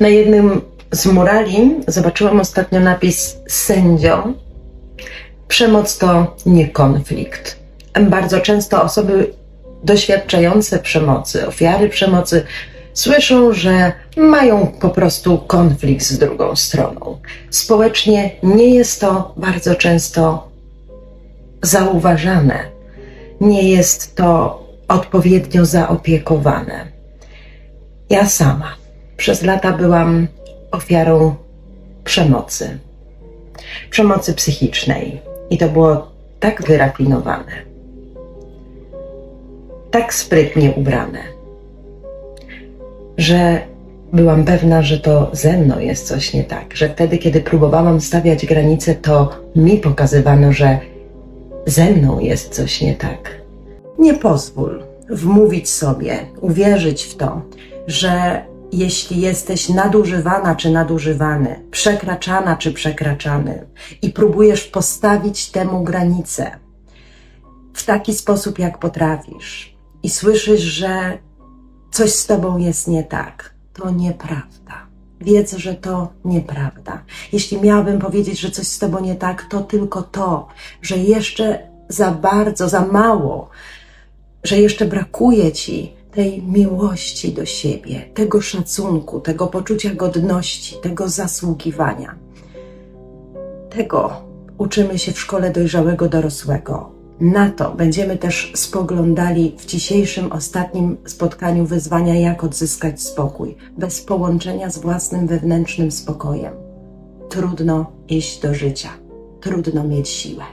Na jednym z murali zobaczyłam ostatnio napis sędzią. Przemoc to nie konflikt. Bardzo często osoby doświadczające przemocy, ofiary przemocy, słyszą, że mają po prostu konflikt z drugą stroną. Społecznie nie jest to bardzo często zauważane, nie jest to odpowiednio zaopiekowane. Ja sama przez lata byłam ofiarą przemocy, przemocy psychicznej. I to było tak wyrafinowane, tak sprytnie ubrane, że byłam pewna, że to ze mną jest coś nie tak, że wtedy, kiedy próbowałam stawiać granice, to mi pokazywano, że ze mną jest coś nie tak. Nie pozwól wmówić sobie, uwierzyć w to, że jeśli jesteś nadużywana czy nadużywany, przekraczana czy przekraczany i próbujesz postawić temu granicę w taki sposób, jak potrafisz, i słyszysz, że coś z tobą jest nie tak, to nieprawda. Wiedz, że to nieprawda. Jeśli miałabym powiedzieć, że coś z tobą nie tak, to tylko to, że jeszcze za bardzo, za mało, że jeszcze brakuje ci tej miłości do siebie, tego szacunku, tego poczucia godności, tego zasługiwania. Tego uczymy się w szkole dojrzałego dorosłego. Na to będziemy też spoglądali w dzisiejszym ostatnim spotkaniu wyzwania, jak odzyskać spokój bez połączenia z własnym wewnętrznym spokojem. Trudno iść do życia, trudno mieć siłę.